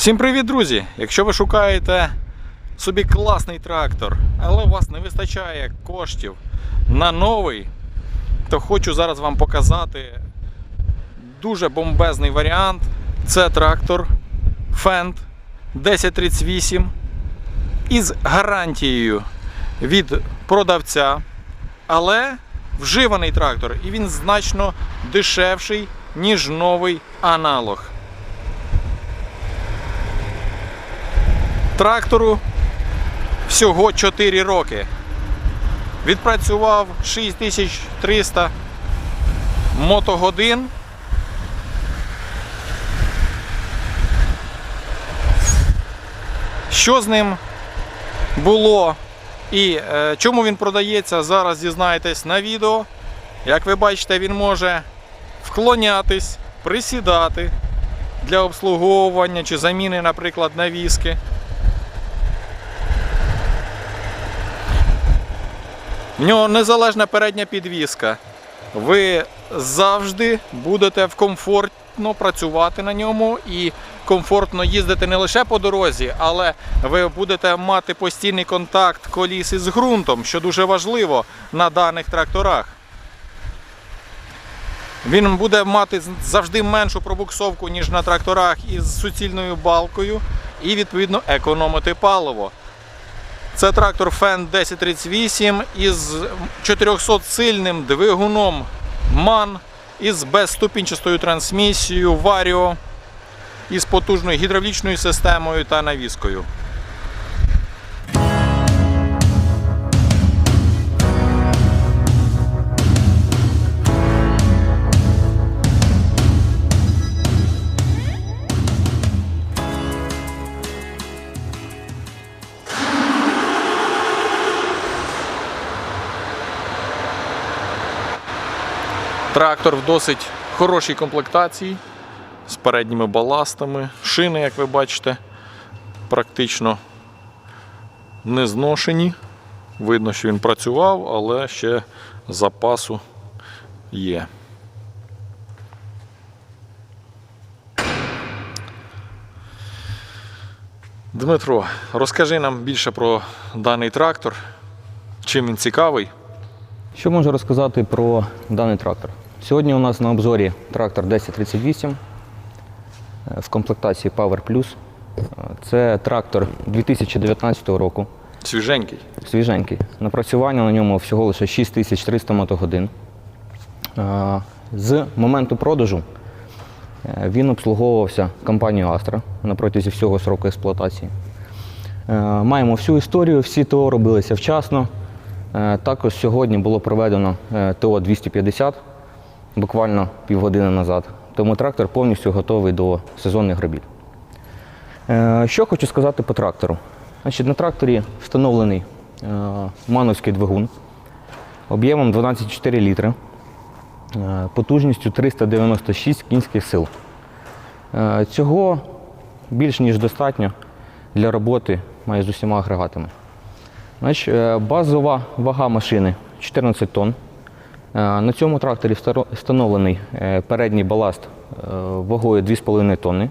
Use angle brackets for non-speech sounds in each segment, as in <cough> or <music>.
Всім привіт, друзі! Якщо ви шукаєте собі класний трактор, але у вас не вистачає коштів на новий, то хочу зараз вам показати дуже бомбезний варіант. Це трактор Fendt 1038 із гарантією від продавця, але вживаний трактор, і він значно дешевший, ніж новий аналог. Трактору всього 4 роки. Відпрацював 6300 мотогодин. Що з ним було і е, чому він продається, зараз дізнаєтесь на відео. Як ви бачите, він може вклонятись, присідати для обслуговування чи заміни, наприклад, навіски. В нього незалежна передня підвіска. Ви завжди будете в комфортно працювати на ньому і комфортно їздити не лише по дорозі, але ви будете мати постійний контакт коліс із ґрунтом, що дуже важливо на даних тракторах. Він буде мати завжди меншу пробуксовку, ніж на тракторах із суцільною балкою, і відповідно економити паливо. Це трактор Fendt 1038 із 400-сильним двигуном MAN із безступінчастою трансмісією Vario із потужною гідравлічною системою та навіскою. Трактор в досить хорошій комплектації з передніми баластами. Шини, як ви бачите, практично не зношені. Видно, що він працював, але ще запасу є. Дмитро, розкажи нам більше про даний трактор, чим він цікавий. Що можу розказати про даний трактор? Сьогодні у нас на обзорі трактор 1038 е, в комплектації Power Plus. Е, Це трактор 2019 року, Свіженький. свіженький. Напрацювання на ньому всього лише 6300 мотогодин. Е, З моменту продажу він обслуговувався компанією Astra на протязі всього сроку експлуатації. Маємо всю історію, всі ТО робилися вчасно. Також сьогодні було проведено ТО 250 буквально півгодини назад. Тому трактор повністю готовий до сезонних робіт. Е, Що хочу сказати по трактору. Значить, на тракторі встановлений е, мановський двигун об'ємом 12,4 літри, е, потужністю 396 кінських сил. Цього більш ніж достатньо для роботи майже з усіма агрегатами. Значить, базова вага машини 14 тонн. Е, На цьому тракторі встановлений е, передній баласт е, вагою 2,5 тонни.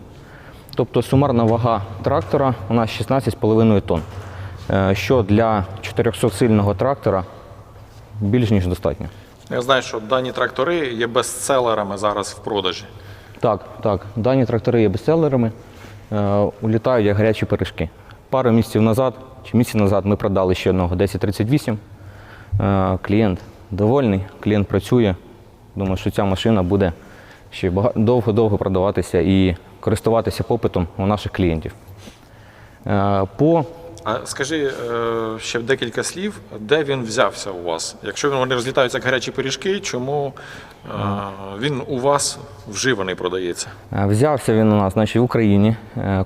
Тобто сумарна вага трактора у нас 16,5 тонн, що для 400-сильного трактора більш ніж достатньо. Я знаю, що дані трактори є бестселерами зараз в продажі. Так, так, дані трактори є бестселерами, улітають як гарячі пиріжки. Пару місяців назад чи місяць назад ми продали ще одного 1038. Е, клієнт довольний, клієнт працює. Думаю, що ця машина буде ще довго-довго продаватися і користуватися попитом у наших клієнтів. Е, по А скажи е, ще декілька слів, де він взявся у вас? Якщо вони розлітаються як гарячі пиріжки, чому е, він у вас вживаний продається? Взявся він у нас значить, в Україні.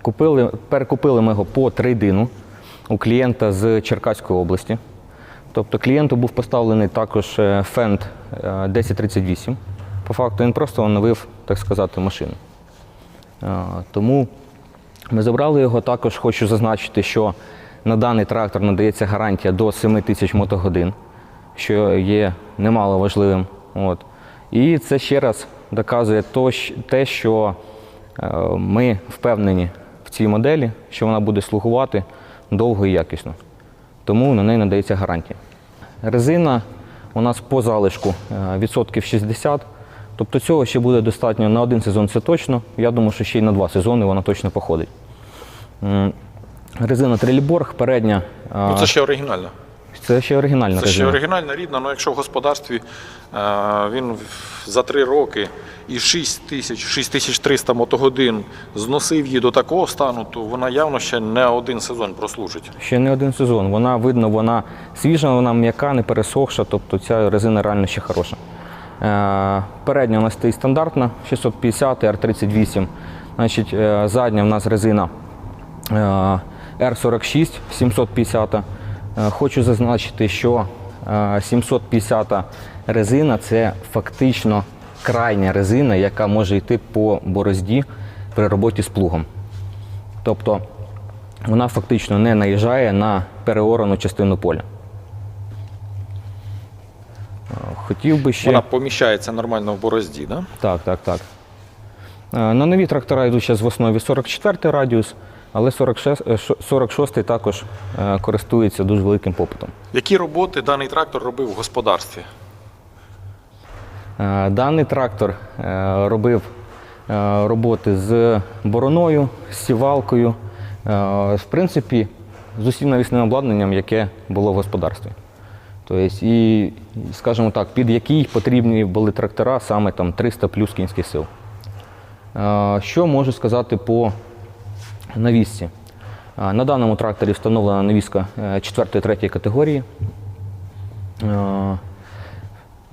Купили, перекупили ми його по трейдину у клієнта з Черкаської області. Тобто клієнту був поставлений також е, Fendt е, 1038. По факту він просто оновив, так сказати, машину. Е, Тому ми забрали його. Також хочу зазначити, що на даний трактор надається гарантія до 7 тисяч мотогодин, що є немало важливим. От. І це ще раз доказує те, що е, ми впевнені в цій моделі, що вона буде слугувати довго і якісно. Тому на неї надається гарантія. Резина у нас по залишку е, відсотків 60. Тобто цього ще буде достатньо на один сезон, це точно. Я думаю, що ще й на два сезони вона точно походить. Резина Треліборг, передня. е, Ну, це ще оригінально. Це ще оригінальна Це ще оригінальна рідна, але якщо в господарстві е, він за три роки і 6 тисяч, 6300 мотогодин зносив її до такого стану, то вона явно ще не один сезон прослужить. Ще не один сезон. Вона видно, вона свіжа, вона м'яка, не пересохша, тобто ця резина реально ще хороша. Е, Передня у нас стоїть стандартна 650 R38. Значить, е, задня у нас резина е, R46 750. Е, Хочу зазначити, що е, 750 резина це фактично крайня резина, яка може йти по борозді при роботі з плугом. Тобто вона фактично не наїжджає на переорану частину поля. Е, Хотів би ще. Вона поміщається нормально в борозді, да? Так, так, так. Е, На нові трактора йдуть зараз в основі 44 радіус, але 46, е, шо- 46 також е, користується дуже великим попитом. Які роботи даний трактор робив в господарстві? Е, Даний трактор робив роботи з бороною, з сівалкою, в принципі, з усім навісним обладнанням, яке було в господарстві. Тобто, і, скажімо так, під який потрібні були трактора саме там 300 плюс кінських сил. Що можу сказати по навісці? На даному тракторі встановлена навіска 4-3 категорії. Е,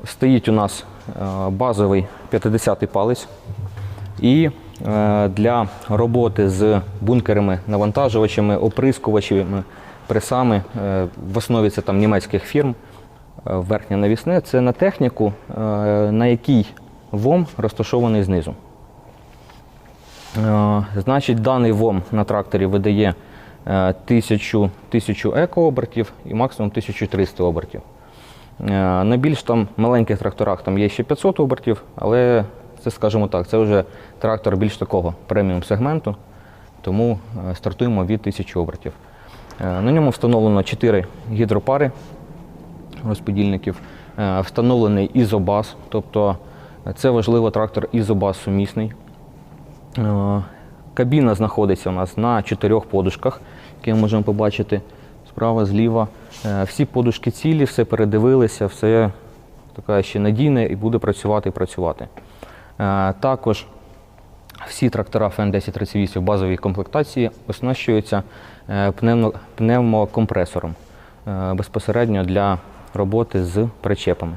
Стоїть у нас е, базовий 50-й палець. І е, для роботи з бункерами, навантажувачами, оприскувачами, пресами, в основі це там німецьких фірм, верхнє навісне, це на техніку, на якій ВОМ розташований знизу. Е, Значить, даний ВОМ на тракторі видає е, 1000, 1000 екообертів і максимум 1300 обертів. Е, На більш там маленьких тракторах там є ще 500 обертів, але це, скажімо так, це вже трактор більш такого преміум сегменту, тому стартуємо від 1000 обертів. На ньому встановлено 4 гідропари розподільників, встановлений ізобас, тобто це важливо, трактор ізобас сумісний. Е, Кабіна знаходиться у нас на чотирьох подушках, які ми можемо побачити справа, зліва. Е, Всі подушки цілі, все передивилися, все таке ще надійне і буде працювати і працювати. Е, Також всі трактора ФН 1038 в базовій комплектації оснащуються пневмокомпресором безпосередньо для роботи з причепами.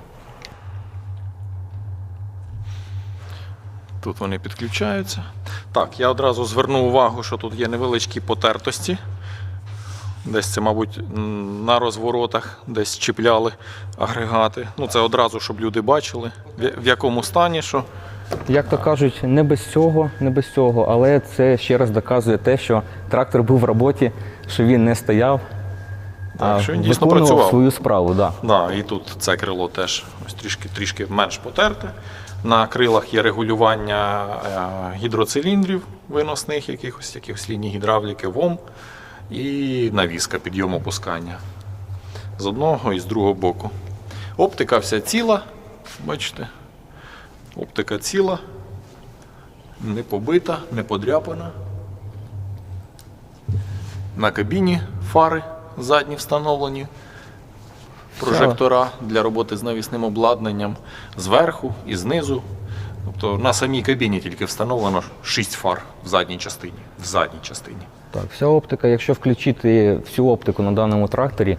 Тут вони підключаються. Так, я одразу зверну увагу, що тут є невеличкі потертості. Десь це, мабуть, на розворотах, десь чіпляли агрегати. Ну, це одразу, щоб люди бачили, в якому стані що. Як то кажуть, не без цього, не без цього, але це ще раз доказує те, що трактор був в роботі, що він не стояв, Так, а що він дійсно працював. свою справу. Да. Да, і тут це крило теж ось трішки, трішки менш потерте. На крилах є регулювання е, гідроциліндрів виносних, якихось, якихось ліній гідравліки, ВОМ і навіска підйому опускання з одного і з другого боку. Оптика вся ціла, бачите? Оптика ціла, не побита, не подряпана. На кабіні фари задні встановлені прожектора для роботи з навісним обладнанням зверху і знизу. Тобто на самій кабіні тільки встановлено 6 фар в задній частині. В задній частині. Так, вся оптика, якщо включити всю оптику на даному тракторі,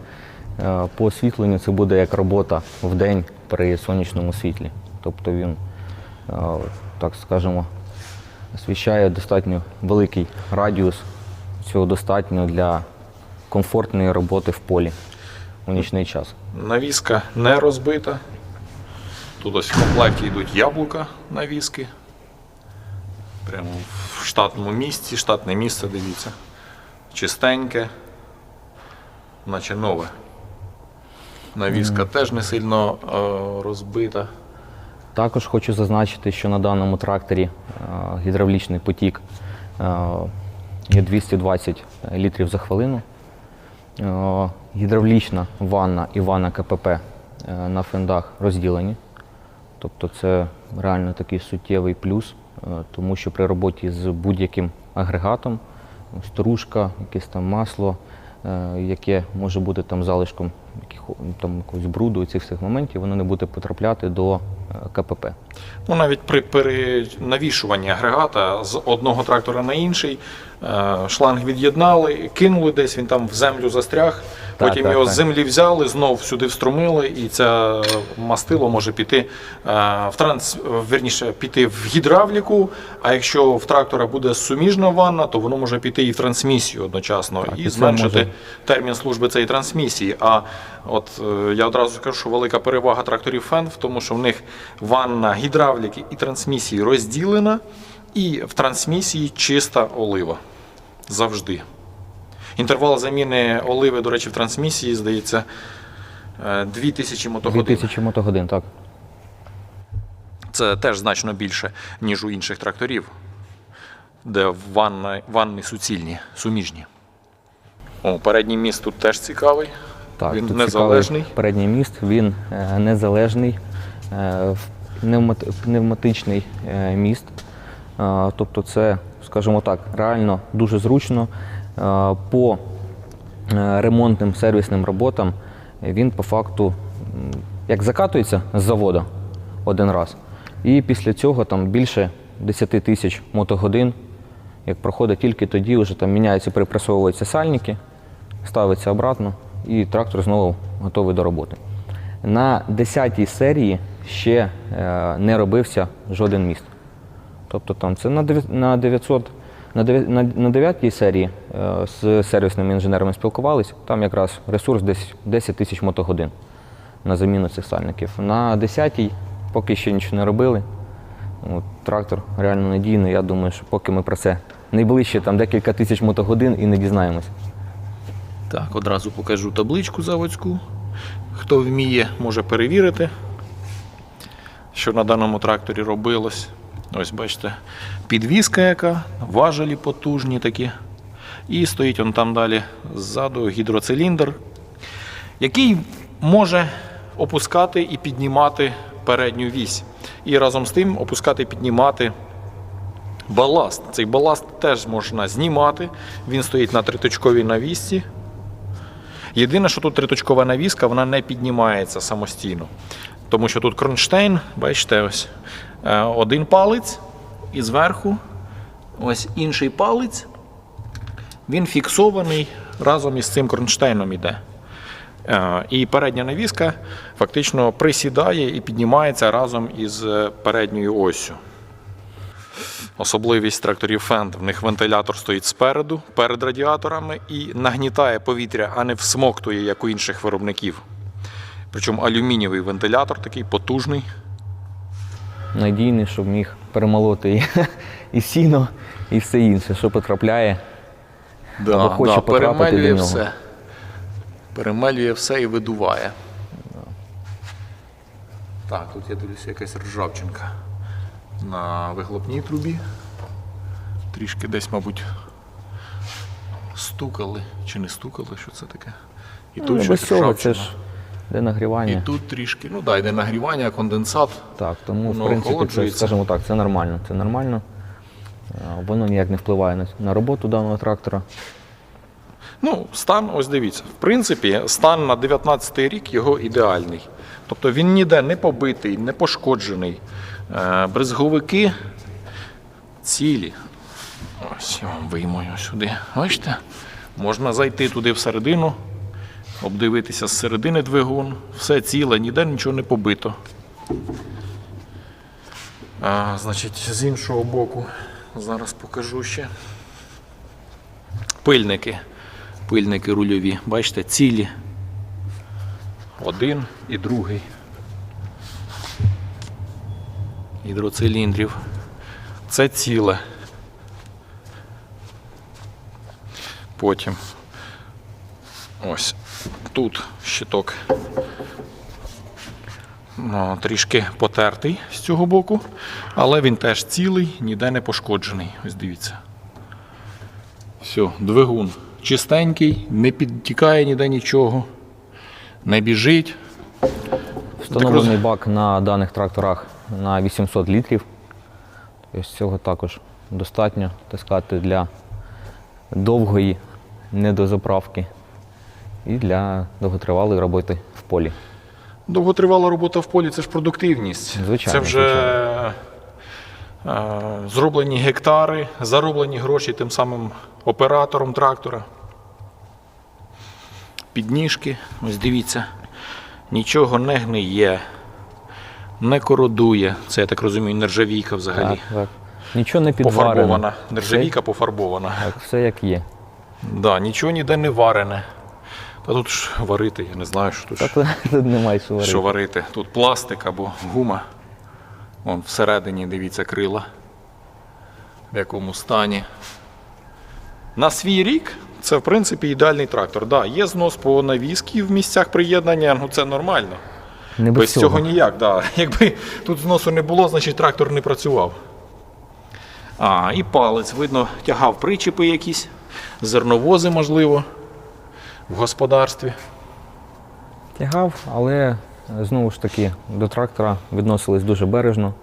е, по освітленню це буде як робота в день при сонячному світлі. Тобто він, е, так скажемо, освіщає достатньо великий радіус. Цього достатньо для комфортної роботи в полі у нічний час. Навіска не розбита. Тут ось в комплекті йдуть яблука навіски. Прямо в штатному місці, штатне місце, дивіться. Чистеньке, наче нове. Навіска теж не сильно е, розбита. Також хочу зазначити, що на даному тракторі е, гідравлічний потік е, є 220 літрів за хвилину. Е, Гідравлічна ванна і ванна КПП е, на фендах розділені. Тобто це реально такий суттєвий плюс, е, тому що при роботі з будь-яким агрегатом, стружка, якесь там масло, яке може бути там залишком там, якогось бруду і цих всіх моментів, воно не буде потрапляти до КПП. Ну, навіть при перенавішуванні агрегата з одного трактора на інший, шланг від'єднали, кинули десь, він там в землю застряг, Так, потім так, його з землі взяли, знов сюди вструмили, і це мастило може піти е, в транс, верніше, піти в гідравліку, а якщо в трактора буде суміжна ванна, то воно може піти і в трансмісію одночасно Так, і і зменшити може- термін служби цієї трансмісії. А от е, я одразу скажу, що велика перевага тракторів фен в тому, що в них ванна гідравліки і трансмісії розділена, і в трансмісії чиста олива. Завжди. Інтервал заміни оливи, до речі, в трансмісії, здається, е, 2000 мотогодин. 2000 мотогодин, так. Це теж значно більше, ніж у інших тракторів, де ванна, ванни суцільні, суміжні. О, передній міст тут теж цікавий. Так, Він тут незалежний. цікавий передній міст, він е, незалежний, е, пневматичний е, міст. Е, тобто це, скажімо так, реально дуже зручно. Е, по е, ремонтним сервісним роботам він по факту як закатується з заводу один раз, і після цього там більше 10 тисяч мотогодин. Як проходить тільки тоді, вже там міняються, припресовуються сальники, ставиться обратно, і трактор знову готовий до роботи. На 10-й серії ще е, не робився жоден міст. Тобто там це на 900, на дев'я- на- на 9-й серії е, з сервісними інженерами спілкувалися, там якраз ресурс десь 10 тисяч мотогодин на заміну цих сальників. На 10-й поки ще нічого не робили. Трактор реально надійний. Я думаю, що поки ми про це найближче там декілька тисяч мотогодин і не дізнаємось. Так, одразу покажу табличку заводську. Хто вміє, може перевірити, що на даному тракторі робилось. Ось бачите, підвіска яка, важелі потужні такі. І стоїть он там далі ззаду гідроциліндр, який може опускати і піднімати передню вісь. І разом з тим опускати і піднімати баласт. Цей баласт теж можна знімати. Він стоїть на триточковій навісці. Єдине, що тут триточкова навіска, вона не піднімається самостійно. Тому що тут кронштейн, бачите, ось е, один палець і зверху ось інший палець. Він фіксований разом із цим кронштейном іде. Е, І передня навіска фактично присідає і піднімається разом із е, передньою оссю. Особливість тракторів Fendt, в них вентилятор стоїть спереду, перед радіаторами і нагнітає повітря, а не всмоктує, як у інших виробників. Причому алюмінієвий вентилятор такий потужний. Надійний, щоб міг перемолоти і, <laughs> і сіно, і все інше, що потрапляє. Або хоче потрапити перемелює до нього. все. Перемелює все і видуває. Так, тут я дивлюся якась ржавчинка на вихлопній трубі. Трішки десь, мабуть, стукали чи не стукали, що це таке. І Ну, тут щось цього, це ж де нагрівання. І тут трішки, ну так, йде нагрівання, конденсат. Так, тому в принципі це, скажімо так, це нормально. Це нормально. Е, Воно ніяк не впливає на, на роботу даного трактора. Ну, стан, ось дивіться, в принципі, стан на 19 рік його ідеальний. Тобто він ніде не побитий, не пошкоджений. Е, Брезговики цілі. Ось я вам виймаю сюди. Бачите? Можна зайти туди всередину, обдивитися з середини двигун. Все ціле, ніде нічого не побито. А, значить, з іншого боку, зараз покажу ще. Пильники. Пильники рульові. Бачите, цілі. Один і другий. Гідроциліндрів. Це ціле. Потім. Ось тут щиток. Ну, трішки потертий з цього боку, але він теж цілий, ніде не пошкоджений. Ось дивіться. Все, двигун чистенький, не підтікає ніде нічого, не біжить. Встановлений бак на даних тракторах на 800 літрів. Тобто цього також достатньо, так сказати, для довгої недозаправки і для довготривалої роботи в полі. Довготривала робота в полі це ж продуктивність. Звичайно, Це вже е, зроблені гектари, зароблені гроші тим самим оператором трактора. Підніжки, ось дивіться, нічого не гниє, не кородує. Це, я так розумію, нержавійка взагалі. Так, так. Нічого не підварено. Пофарбована. Нержавійка пофарбована. Так, все як є. Да, нічого ніде не варене. Та тут ж варити, я не знаю, що тут. ж. Тут <laughs> немає що варити. Що варити? Тут пластик або гума. Вон всередині, дивіться, крила. В якому стані. На свій рік це, в принципі, ідеальний трактор. Да, є знос по навіски в місцях приєднання, ну це нормально. Не без, Без цього. цього ніяк. Да. <laughs> Якби тут зносу не було, значить трактор не працював. А, і палець, видно, тягав причепи якісь, зерновози, можливо, в господарстві. Тягав, але е, знову ж таки до трактора відносились дуже бережно,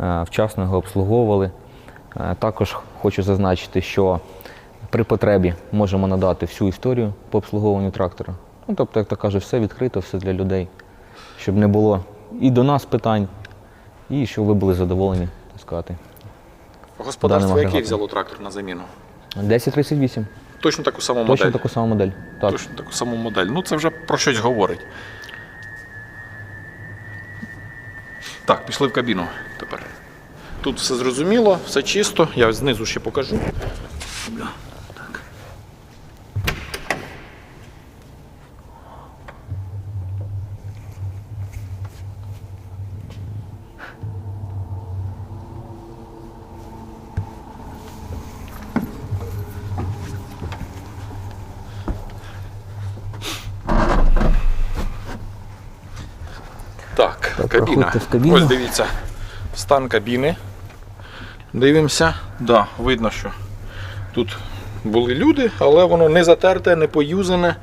е, вчасно його обслуговували. Е, Також хочу зазначити, що при потребі можемо надати всю історію по обслуговуванню трактора. Ну, тобто, як то каже, все відкрито, все для людей, щоб не було і до нас питань, і щоб ви були задоволені, так сказати. Господарство яке взяло трактор на заміну? 1038. Точно таку саму Точно модель. таку саму модель. Так. Точно таку саму модель. Ну це вже про щось говорить. Так, пішли в кабіну тепер. Тут все зрозуміло, все чисто. Я знизу ще покажу. Кабіна. в кабіну. Ось дивіться, стан кабіни. Дивимося. Да, видно, що тут були люди, але воно не затерте, не поюзане.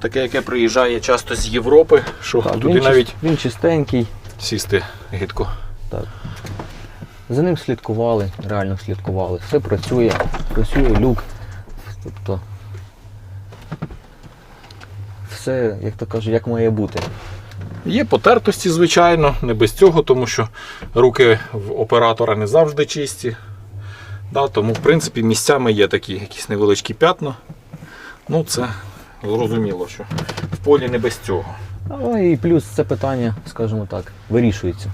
Таке, яке приїжджає часто з Європи, що Так, туди він, навіть він чистенький. сісти гидко. Так. За ним слідкували, реально слідкували. Все працює, працює люк. Тобто все, як то кажуть, як має бути. Є потертості, звичайно, не без цього, тому що руки в оператора не завжди чисті. Да, тому, в принципі, місцями є такі якісь невеличкі п'ятна. Ну, це зрозуміло, що в полі не без цього. Але і плюс це питання, скажімо так, вирішується.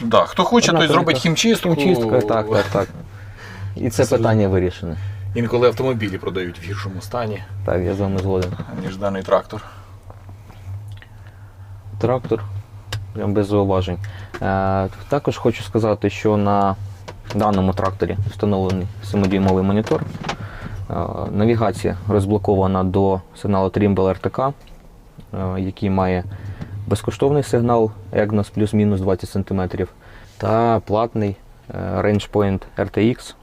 Да, хто хоче, той зробить хімчистку. Чистка, так, так, так. І це Це питання вирішене. Інколи автомобілі продають в гіршому стані, Так, я з вами згоден. ніж даний трактор. Трактор, без зауважень. Е, також хочу сказати, що на даному тракторі встановлений 7-дюймовий монітор. Е, навігація розблокована до сигналу Trimble RTK, е, який має безкоштовний сигнал EGNOS плюс-мінус 20 см та платний RangePoint RTX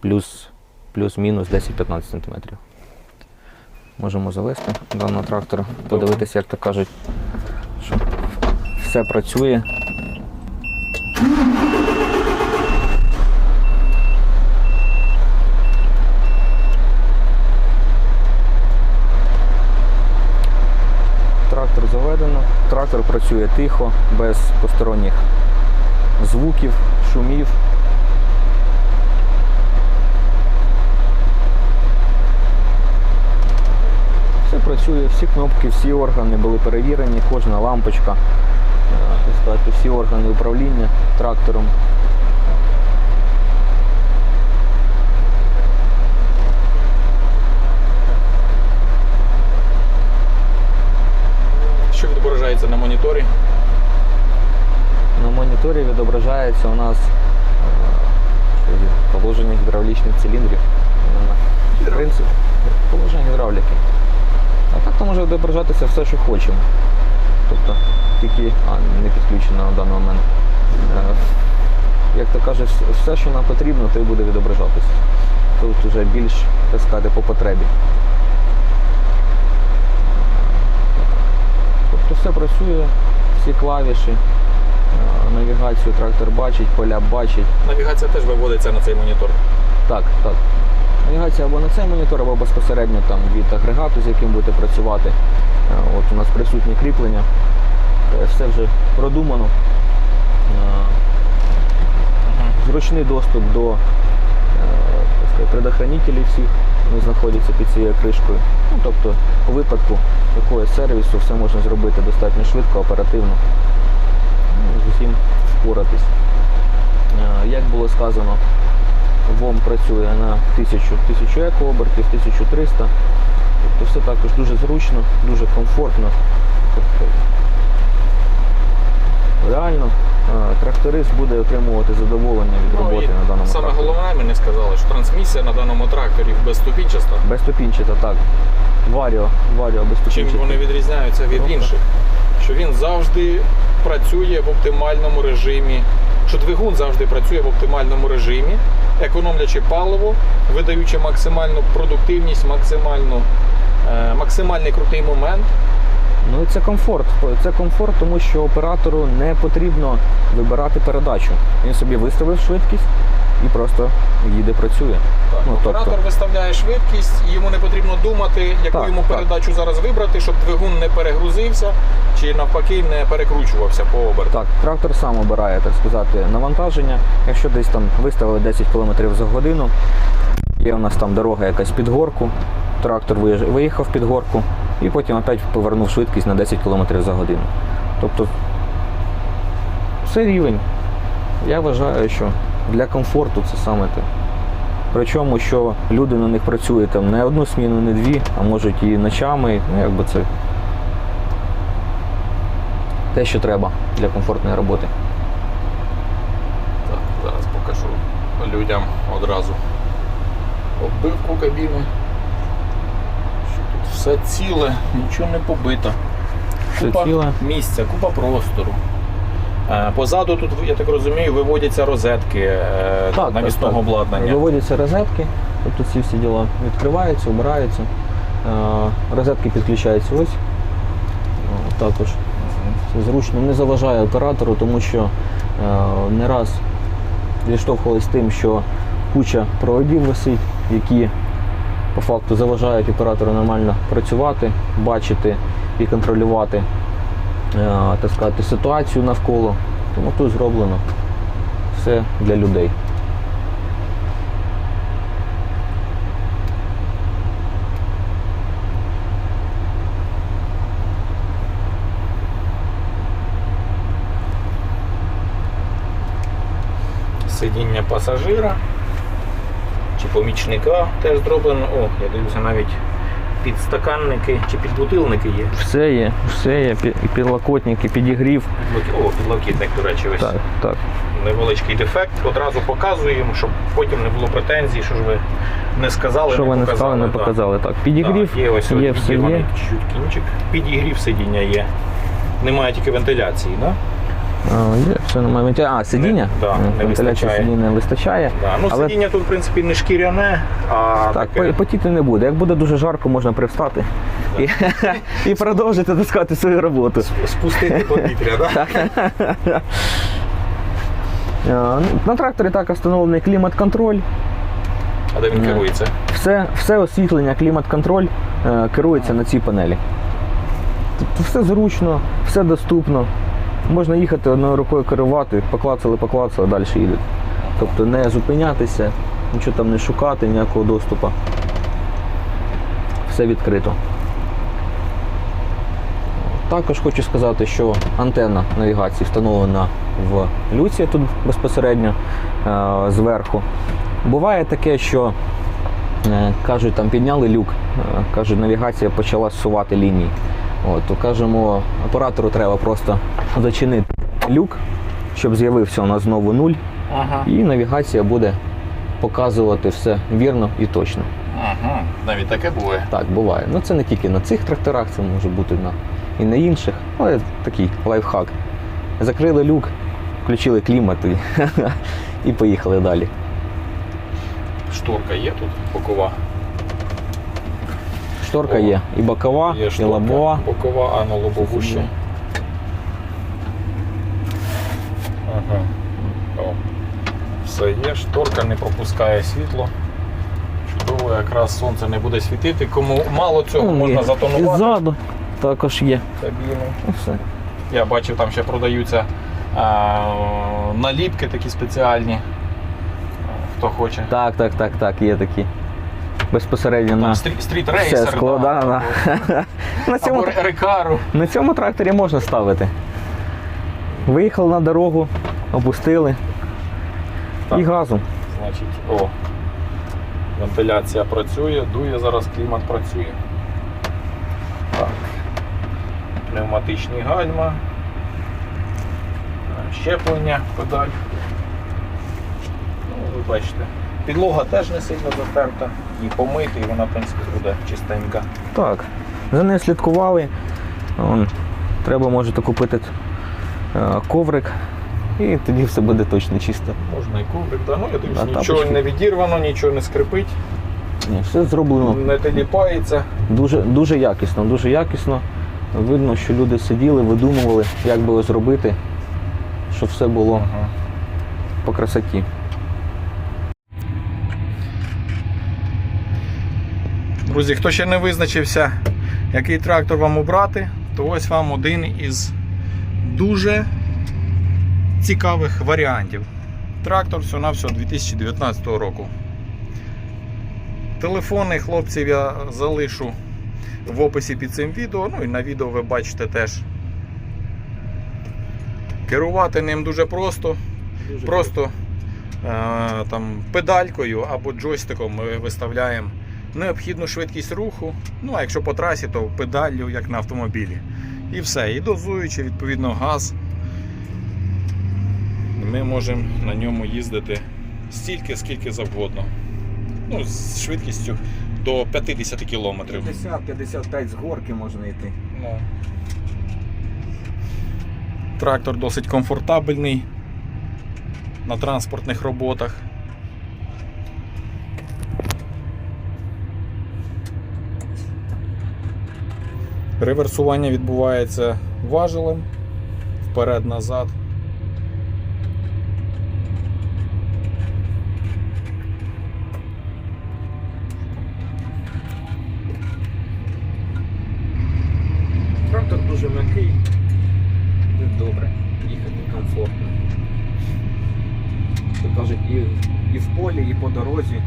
плюс, плюс-мінус 10-15 см. Можемо завести даного трактора, подивитися, як то кажуть, що все працює. Трактор заведено, трактор працює тихо, без посторонніх звуків, шумів. Все працює, всі кнопки, всі органи були перевірені, кожна лампочка, е, так сказати, всі органи управління трактором. Що відображається на моніторі? На моніторі відображається у нас е, положення гідравлічних циліндрів. Е, В принципі, положення гідравліки. А так то може відображатися все, що хочемо. Тобто тільки а, не підключено на даний момент. Е, Як то каже, вс- все, що нам потрібно, то і буде відображатися. тут вже більш, так сказати, по потребі. Тобто все працює, всі клавіші, е, навігацію трактор бачить, поля бачить. Навігація теж виводиться на цей монітор. Так, так. Навігація або на цей монітор, або безпосередньо там від агрегату, з яким будете працювати. Е, От у нас присутні кріплення. Е, Все вже продумано. Е, Зручний доступ до предохранителів всіх, вони знаходяться під цією кришкою. Ну, тобто, у випадку якогось сервісу все можна зробити достатньо швидко, оперативно. Ну, з усім впоратись. Як було сказано, ВОМ працює на 1000, 1000 екообертів, 1300. Тобто все також дуже зручно, дуже комфортно. Тобто, реально е, тракторист буде отримувати задоволення від роботи на даному Ну, Саме тракторі. головне, мені сказали, що трансмісія на даному тракторі безступінчаста. Безступінчата, так. Варіо, варіо Чим вони відрізняються від Тобто? інших? Що він завжди працює в оптимальному режимі, що двигун завжди працює в оптимальному режимі, економлячи паливо, видаючи максимальну продуктивність, максимальну, е, максимальний крутий момент. Ну це комфорт. Це комфорт, тому що оператору не потрібно вибирати передачу. Він собі виставив швидкість і просто їде, працює. Так, Ну, тобто- Оператор виставляє швидкість, і йому не потрібно думати, яку Так, йому так. передачу зараз вибрати, щоб двигун не перегрузився чи навпаки не перекручувався по оберту. Так, трактор сам обирає, так сказати, навантаження. Якщо десь там виставили 10 км за годину, є у нас там дорога якась під горку, трактор виїхав під горку і потім опять повернув швидкість на 10 км за годину. Тобто все рівень. Я вважаю, що для комфорту це саме те. Причому, що люди на них працюють там не одну сміну, не дві, а можуть і ночами. Ну, якби це те, що треба для комфортної роботи. Так, зараз покажу людям одразу оббивку кабіни. Що тут все ціле, нічого не побито. Купа місця, купа простору. Е, Позаду тут, я так розумію, виводяться розетки е, навісного обладнання. Виводяться розетки, тобто ці всі діла відкриваються, обираються. Е, Розетки підключаються ось. Також це зручно не заважає оператору, тому що не раз зіштовхувалися тим, що куча проводів висить, які по факту заважають оператору нормально працювати, бачити і контролювати так сказати, ситуацію навколо. Тому тут зроблено все для людей. Сидіння пасажира чи помічника теж зроблено. О, я дивлюся, навіть підстаканники чи підбутилники є. Все є, все є, пі- і підігрів. Підлокі- О, підлокітник, до речі, ось Так, так. невеличкий дефект. Одразу показуємо, щоб потім не було претензій, що ж ви не сказали, Що не ви не сказали, не да. показали. Так, підігрів Так, є ось є, все є. чуть-чуть кінчик. Підігрів сидіння є. Немає тільки вентиляції, да? А, є, все вентиля- А, сидіння? да, Е, не вистачає. сидіння не вистачає. Да. Ну, Але- сидіння тут, в принципі, не шкіряне, а Так, таке. потіти не буде. Як буде дуже жарко, можна привстати і, і продовжити таскати свою роботу. спустити <laughs> повітря, да? Е, На тракторі так встановлений клімат-контроль. А де він керується? Все, все освітлення, клімат-контроль е, керується на цій панелі. Тобто все зручно, все доступно. Можна їхати одною рукою керувати, поклацали, поклацали, а далі їдуть. Тобто не зупинятися, нічого там не шукати, ніякого доступу. Все відкрито. Також хочу сказати, що антенна навігації встановлена в люці тут безпосередньо е, зверху. Буває таке, що Е, Кажуть, там підняли люк, е, кажуть, навігація почала зсувати лінії. От, то кажемо, оператору треба просто зачинити люк, щоб з'явився у нас знову нуль, Ага. і навігація буде показувати все вірно і точно. Ага. Навіть таке буває. Так, буває. Ну це не тільки на цих тракторах, це може бути на, і на інших. Але такий лайфхак. Закрили люк, включили клімат і, <laughs> і поїхали далі. Шторка є тут бокова. Шторка О, є і бокова, Є і шторка лобова. бокова, а на лобову ще. Ага. О. Все є, шторка не пропускає світло. Чудово, якраз сонце не буде світити. Кому мало цього, Ну, можна і- затонувати ззаду також є. Все. Я бачив, там ще продаються а, наліпки такі спеціальні. Хто хоче. Так, так, так, так, є такі. Безпосередньо на все да, <laughs> на цьому, рекару. на цьому тракторі можна ставити. Виїхали на дорогу, опустили Так. і газом. Значить, о, вентиляція працює, дує зараз клімат працює. Так. Пневматичні гальма. Е, Щеплення, педаль. Ну, ви бачите. Підлога теж не сильно затерта, і помити, і вона, в принципі, буде чистенька. Так. За нею слідкували. Вон, треба можете купити е, коврик, і тоді все буде точно чисто. Можна і коврик, да? ну я дивлюсь, Да, нічого тапочки. не відірвано, нічого не скрипить, Ні, все зроблено не теліпається. дуже, дуже якісно, дуже якісно. Видно, що люди сиділи, видумували, як би зробити, щоб все було Ага. по красоті. Друзі, хто ще не визначився, який трактор вам обрати, то ось вам один із дуже цікавих варіантів. Трактор всього-навсього 2019 року. Телефони хлопців я залишу в описі під цим відео. Ну і на відео ви бачите теж. Керувати ним дуже просто. Просто е, там, педалькою або джойстиком ми виставляємо необхідну швидкість руху. Ну а якщо по трасі, то педаллю, як на автомобілі. І все. І дозуючи, відповідно, газ. Ми можемо на ньому їздити стільки, скільки завгодно. Ну, з швидкістю до 50 км. 50-55 з горки можна йти. Ну. Трактор досить комфортабельний на транспортних роботах. Реверсування відбувається важелем вперед-назад. Трактор дуже м'який, добре, їхати комфортно. То кажуть, і, і в полі, і по дорозі.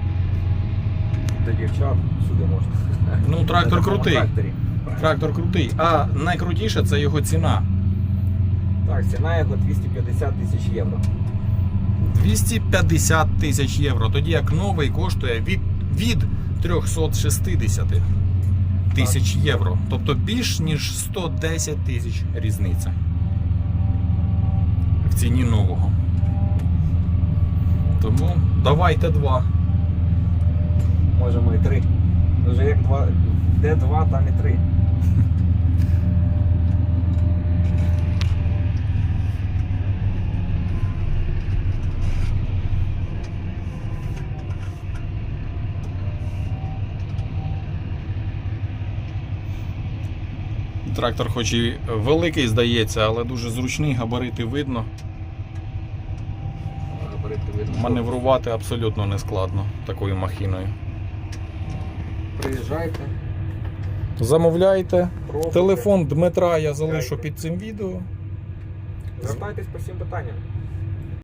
До дівчат сюди можна. Ну, трактор крутий. Трактор крутий. А найкрутіше це його ціна. Так, ціна його 250 тисяч євро. 250 тисяч євро, тоді як новий коштує від, від 360 тисяч євро. Тобто більш ніж 110 тисяч різниця в ціні нового. Тому давайте два. Можемо і три. Вже як два, де два, там і три. Трактор хоч і великий здається, але дуже зручний, габарити видно. Маневрувати абсолютно не складно такою махіною. Приїжджайте. Замовляйте. пробуйте. Телефон Дмитра я залишу під цим відео. Звертайтесь по всім питанням.